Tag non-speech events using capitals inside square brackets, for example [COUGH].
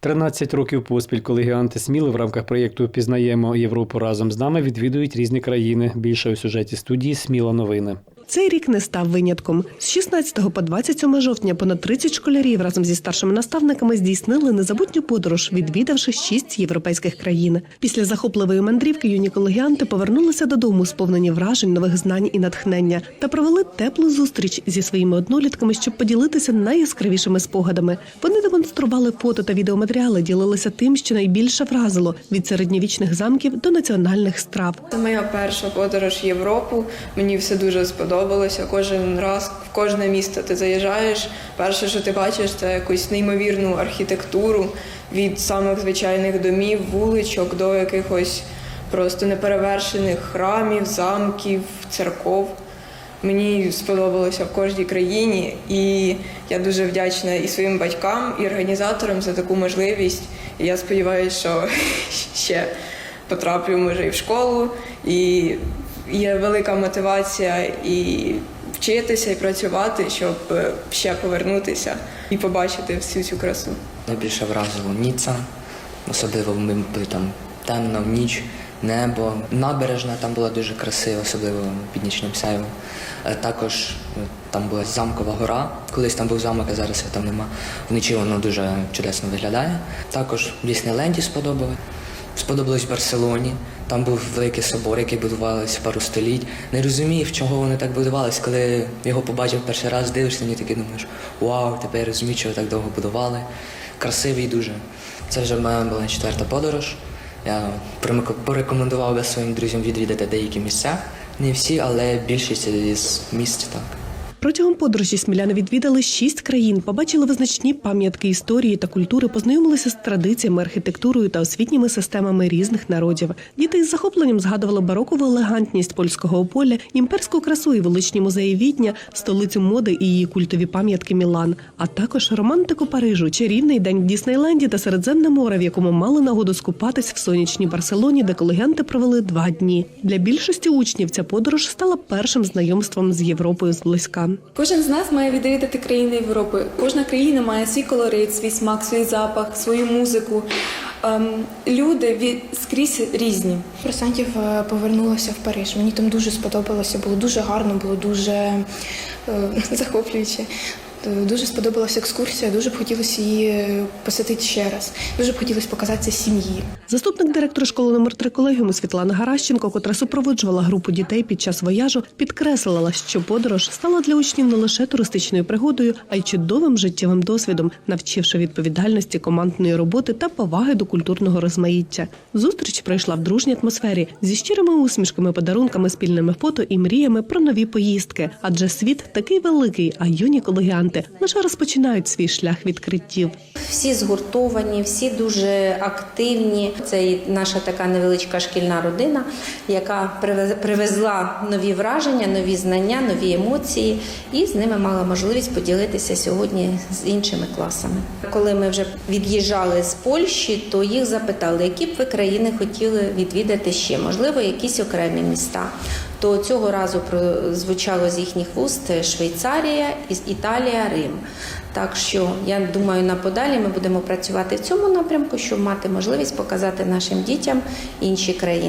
13 років поспіль колегіанти Сміли в рамках проєкту Пізнаємо Європу разом з нами відвідують різні країни. Більше у сюжеті студії Сміла новини. Цей рік не став винятком. З 16 по 27 жовтня понад 30 школярів разом зі старшими наставниками здійснили незабутню подорож, відвідавши шість європейських країн. Після захопливої мандрівки юні колегіанти повернулися додому, сповнені вражень, нових знань і натхнення, та провели теплу зустріч зі своїми однолітками, щоб поділитися найяскравішими спогадами. Вони демонстрували фото та відеоматеріали, ділилися тим, що найбільше вразило від середньовічних замків до національних страв. Це моя перша подорож в Європу. Мені все дуже сподобалося. Кожен раз в кожне місто ти заїжджаєш. Перше, що ти бачиш, це якусь неймовірну архітектуру від самих звичайних домів, вуличок до якихось просто неперевершених храмів, замків, церков. Мені сподобалося в кожній країні, і я дуже вдячна і своїм батькам, і організаторам за таку можливість. І я сподіваюся, що [LAUGHS] ще потраплю може і в школу, і є велика мотивація і вчитися, і працювати, щоб е, ще повернутися і побачити всю цю красу. Найбільше вразило Ніца, особливо ми там темно, в ніч, небо. Набережна там була дуже красива, особливо під нічним сяйвом. Е, Також е, там була замкова гора. Колись там був замок, а зараз його там нема. Вночі воно дуже чудесно виглядає. Також в Діснейленді сподобали. Сподобалось в Барселоні. Там був великий собор, який будувався пару століть. Не розумів, чого вони так будувались. Коли його побачив перший раз, дивишся, і такий думаєш, вау, тепер я розумію, чого так довго будували. Красивий дуже. Це вже моя була четверта подорож. Я порекомендував би своїм друзям відвідати деякі місця. Не всі, але більшість із місць так. Протягом подорожі сміляни відвідали шість країн, побачили визначні пам'ятки історії та культури, познайомилися з традиціями, архітектурою та освітніми системами різних народів. Діти із захопленням згадували барокову елегантність польського ополя, імперську красу і величні музеї Відня, столицю моди і її культові пам'ятки Мілан, а також романтику Парижу, чарівний день в Діснейленді та Середземне море, в якому мали нагоду скупатись в сонячній Барселоні, де колегенти провели два дні. Для більшості учнів ця подорож стала першим знайомством з Європою зблизька. Кожен з нас має відвідати країни Європи. Кожна країна має свій колорит, свій смак, свій запах, свою музику. Ем, люди від скрізь різні. Курсантів е, повернулася в Париж. Мені там дуже сподобалося, було дуже гарно, було дуже е, [LAUGHS] захоплююче. Е, Дуже сподобалася екскурсія, дуже б хотілося її е, посетити ще раз. Дуже б хотілося показати сім'ї. Заступник директора школи номер 3 колегіуму Світлана Гаращенко, котра супроводжувала групу дітей під час вояжу, підкреслила, що подорож стала для учнів не лише туристичною пригодою, а й чудовим життєвим досвідом, навчивши відповідальності командної роботи та поваги до культурного розмаїття. Зустріч пройшла в дружній атмосфері зі щирими усмішками, подарунками, спільними фото і мріями про нові поїздки. Адже світ такий великий, а юні колегіанти лише розпочинають свій шлях відкриттів. Всі згуртовані, всі дуже активні. Це наша така невеличка шкільна родина, яка привезла нові враження, нові знання, нові емоції, і з ними мала можливість поділитися сьогодні з іншими класами. Коли ми вже від'їжджали з Польщі, то їх запитали, які б ви країни хотіли відвідати ще, можливо, якісь окремі міста. То цього разу прозвучало з їхніх вуст Швейцарія, Іс- Італія, Рим. Так що я думаю, на подалі ми будемо працювати в цьому напрямку, щоб мати можливість показати нашим дітям інші країни.